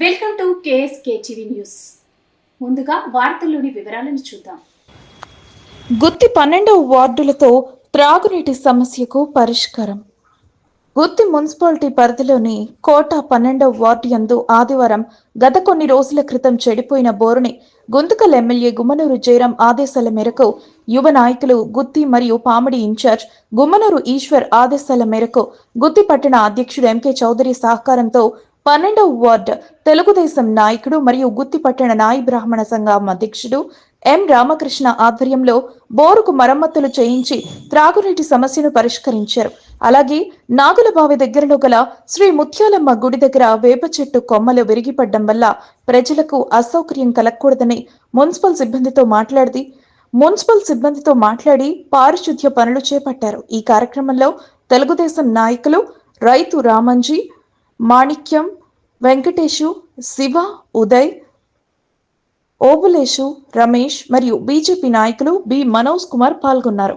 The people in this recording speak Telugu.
Welcome to KSK TV news. ముందుగా వార్తల్లోని వివరాలను చూద్దాం. గుత్తి పన్నెండవ వార్డులతో త్రాగునీటి సమస్యకు పరిష్కారం. గుత్తి మున్సిపాలిటీ పరిధిలోని కోట పన్నెండవ వార్డు యందు ఆదివారం గత కొన్ని రోజుల క్రితం చెడిపోయిన బోరుని గుంతకల్ ఎమ్మెల్యే గుమ్మనూరు జయరాం ఆదేశాల మేరకు యువ నాయకులు గుత్తి మరియు పామిడి ఇన్ఛార్జ్ గుమ్మనూరు ఈశ్వర్ ఆదేశాల మేరకు గుత్తి పట్టణ అధ్యక్షుడు ఎంకే చౌదరి సహకారంతో పన్నెండవ వార్డ్ తెలుగుదేశం నాయకుడు మరియు గుత్తి పట్టణ నాయి బ్రాహ్మణ సంఘం అధ్యక్షుడు ఎం రామకృష్ణ ఆధ్వర్యంలో బోరుకు మరమ్మతులు చేయించి త్రాగునీటి సమస్యను పరిష్కరించారు. అలాగే నాగులబావి దగ్గరలో గల శ్రీ ముత్యాలమ్మ గుడి దగ్గర వేప చెట్టు కొమ్మలు విరిగిపడ్డం వల్ల ప్రజలకు అసౌకర్యం కలగకూడదని మున్సిపల్ సిబ్బందితో మాట్లాడి మున్సిపల్ సిబ్బందితో మాట్లాడి పారిశుద్ధ్య పనులు చేపట్టారు. ఈ కార్యక్రమంలో తెలుగుదేశం నాయకులు రైతు రామంజీ మాణిక్యం వెంకటేషు శివ ఉదయ్ ఓబులేషు రమేష్ మరియు బీజేపీ నాయకులు బి. మనోజ్ కుమార్ పాల్గొన్నారు.